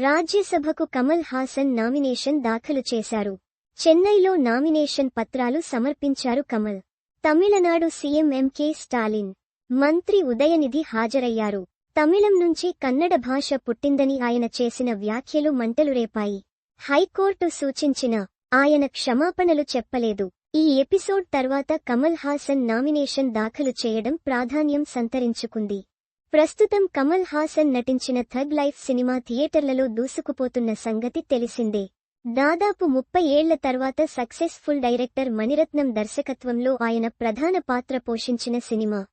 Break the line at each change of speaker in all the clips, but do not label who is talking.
రాజ్యసభకు కమల్ హాసన్ నామినేషన్ దాఖలు చేశారు. చెన్నైలో నామినేషన్ పత్రాలు సమర్పించారు Kamal. Tamil Nadu CM MK Stalin. మంత్రి ఉదయనిధి హాజరయ్యారు. తమిళం నుంచి కన్నడ భాష పుట్టిందని ఆయన చేసిన వ్యాఖ్యలు మంటలు రేపాయి. హైకోర్టు సూచించిన ఆయన క్షమాపణలు చెప్పలేదు. ఈ ఎపిసోడ్ తర్వాత కమల్ హాసన్ నామినేషన్ దాఖలు చేయడం ప్రాధాన్యం సంతరించుకుంది. ప్రస్తుతం కమల్ హాసన్ నటించిన థగ్ లైఫ్ సినిమా థియేటర్లలో దూసుకుపోతున్న సంగతి తెలిసిందే. దాదాపు ముప్పై ఏళ్ళ తర్వాత సక్సెస్ఫుల్ డైరెక్టర్ మణిరత్నం దర్శకత్వంలో ఆయన ప్రధాన పాత్ర పోషించిన సినిమా.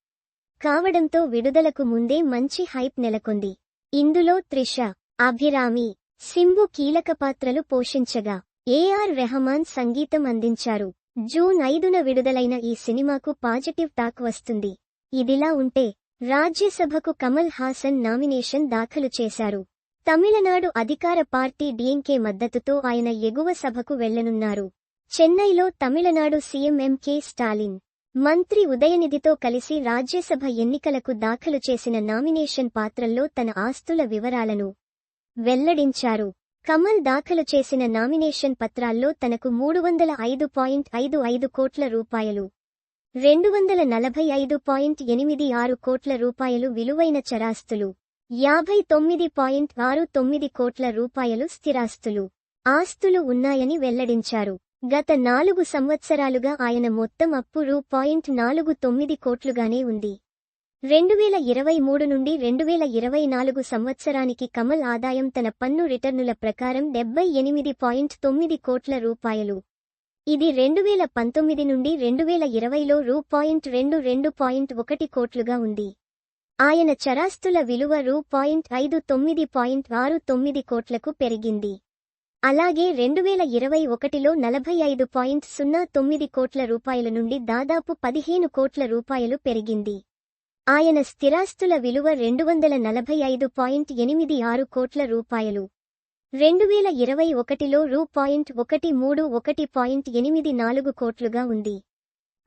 కావడంతో విడుదలకు ముందే మంచి హైప్ నెలకొంది. ఇందులో త్రిష అభిరామి సింబు కీలక పాత్రలు పోషించగా ఏఆర్ రెహమాన్ సంగీతం అందించారు. జూన్ ఐదున విడుదలైన ఈ సినిమాకు పాజిటివ్ టాక్ వస్తుంది. ఇదిలా ఉంటే రాజ్యసభకు కమల్ హాసన్ నామినేషన్ దాఖలు చేశారు. తమిళనాడు అధికార పార్టీ డీఎంకే మద్దతుతో ఆయన ఎగువ సభకు వెళ్ళనున్నారు. చెన్నైలో తమిళనాడు సీఎం ఎంకే స్టాలిన్ మంత్రి ఉదయనిధితో కలిసి రాజ్యసభ ఎన్నికలకు దాఖలు చేసిన నామినేషన్ పాత్రల్లో తన ఆస్తుల వివరాలను వెల్లడించారు. కమల్ దాఖలు చేసిన నామినేషన్ పత్రాల్లో తనకు మూడు వందల ఐదు పాయింట్ ఐదు ఐదు కోట్ల రూపాయలు రెండు వందల నలభై ఐదు పాయింట్ ఎనిమిది ఆరు కోట్ల రూపాయలు విలువైన చరాస్తులు. యాభై తొమ్మిది పాయింట్ ఆరు తొమ్మిది కోట్ల రూపాయలు స్థిరాస్తులు. ఆస్తులు ఉన్నాయని వెల్లడించారు. గత నాలుగు సంవత్సరాలుగా ఆయన మొత్తం అప్పు రూ. పాయింట్ నాలుగు తొమ్మిది కోట్లుగానే ఉంది. రెండువేల ఇరవై మూడు నుండి రెండువేల ఇరవై నాలుగు సంవత్సరానికి కమల్ ఆదాయం తన పన్ను రిటర్నుల ప్రకారం డెబ్బై ఎనిమిది పాయింట్ తొమ్మిది కోట్ల రూపాయలు. ఇది రెండువేల పంతొమ్మిది నుండి రెండు వేల ఇరవైలో రూ. పాయింట్ రెండు రెండు పాయింట్ ఒకటి కోట్లుగా ఉంది. ఆయన చరాస్తుల విలువ రూ. పాయింట్ ఐదు తొమ్మిది పాయింట్ ఆరు తొమ్మిది కోట్లకు పెరిగింది. అలాగే రెండువేల ఇరవై ఒకటిలో నలభై ఐదు పాయింట్ సున్నా తొమ్మిది కోట్ల రూపాయల నుండి దాదాపు పదిహేను కోట్ల రూపాయలు పెరిగింది. ఆయన స్థిరాస్తుల విలువ రెండు వందల నలభై ఐదు పాయింట్ ఎనిమిది ఆరు కోట్ల రూపాయలు. రెండువేల ఇరవై ఒకటిలో రూ పాయింట్ ఒకటి మూడు ఒకటి పాయింట్ ఎనిమిది నాలుగు కోట్లుగా ఉంది.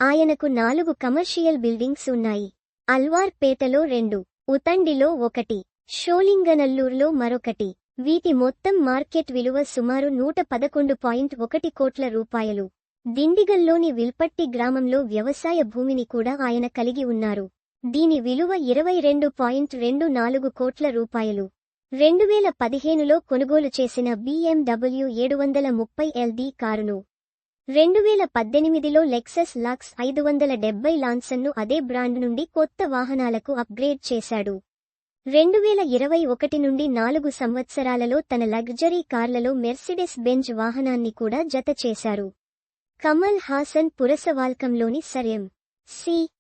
ఆయనకు నాలుగు కమర్షియల్ బిల్డింగ్స్ ఉన్నాయి. అల్వార్ పేటలో రెండు ఉతండిలో ఒకటి షోలింగనల్లూర్లో మరొకటి. వీటి మొత్తం మార్కెట్ విలువ సుమారు నూట పదకొండు పాయింట్ ఒకటి కోట్ల రూపాయలు. దిండిగల్లోని విల్పట్టి గ్రామంలో వ్యవసాయ భూమిని కూడా ఆయన కలిగి ఉన్నారు. దీని విలువ ఇరవై రెండు పాయింట్ రెండు నాలుగు కోట్ల రూపాయలు. రెండు వేల పదిహేనులో కొనుగోలు చేసిన బీఎండబ్ల్యూ ఏడు వందల ముప్పై ఎల్డీ కారును. రెండు వేల పద్దెనిమిదిలో లెక్సస్ లాక్స్ ఐదు వందల డెబ్బై లాన్సన్ను అదే బ్రాండ్ నుండి కొత్త వాహనాలకు అప్గ్రేడ్ చేశాడు. రెండు వేల ఇరవై ఒకటి నుండి నాలుగు సంవత్సరాలలో తన లగ్జరీ కార్లలో మెర్సిడెస్ బెంజ్ వాహనాన్ని కూడా జత చేశారు. కమల్ హాసన్ పురసవాల్కంలోని సర్యం సి.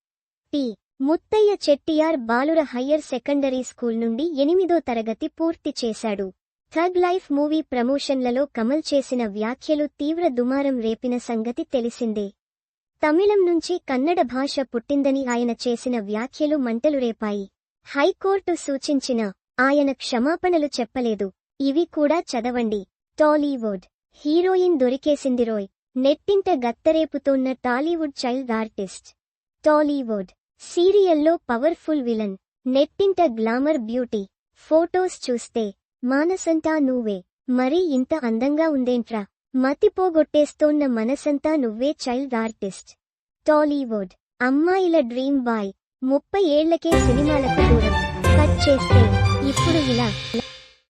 పి ముత్తయ్య చెట్టియార్ బాలుర హయ్యర్ సెకండరీ స్కూల్ నుండి ఎనిమిదో తరగతి పూర్తి చేశాడు. థర్డ్ లైఫ్ మూవీ ప్రమోషన్లలో కమల్ చేసిన వ్యాఖ్యలు తీవ్ర దుమారం రేపిన సంగతి తెలిసిందే. తమిళం నుంచి కన్నడ భాష పుట్టిందని ఆయన చేసిన వ్యాఖ్యలు మంటలు రేపాయి. హైకోర్టు సూచించిన ఆయన క్షమాపణలు చెప్పలేదు. ఇవి కూడా చదవండి. టాలీవుడ్ హీరోయిన్ దొరికేసిందిరోయ్ నెట్టింట గత్తరేపుతోన్న టాలీవుడ్ చైల్డ్ ఆర్టిస్ట్. టాలీవుడ్ సీరియల్లో పవర్ఫుల్ విలన్ నెట్టింట గ్లామర్ బ్యూటీ ఫోటోస్ చూస్తే మానసంతా నువ్వే మరీ ఇంత అందంగా ఉందేంట్రా మతిపోగొట్టేస్తోన్న మనసంతా నువ్వే చైల్డ్ ఆర్టిస్ట్. టాలీవుడ్ అమ్మాయిల డ్రీమ్ బాయ్ ముప్పై ఏళ్ళకే సినిమాలకు దూరం కట్ చేస్తే ఇప్పుడు ఇలా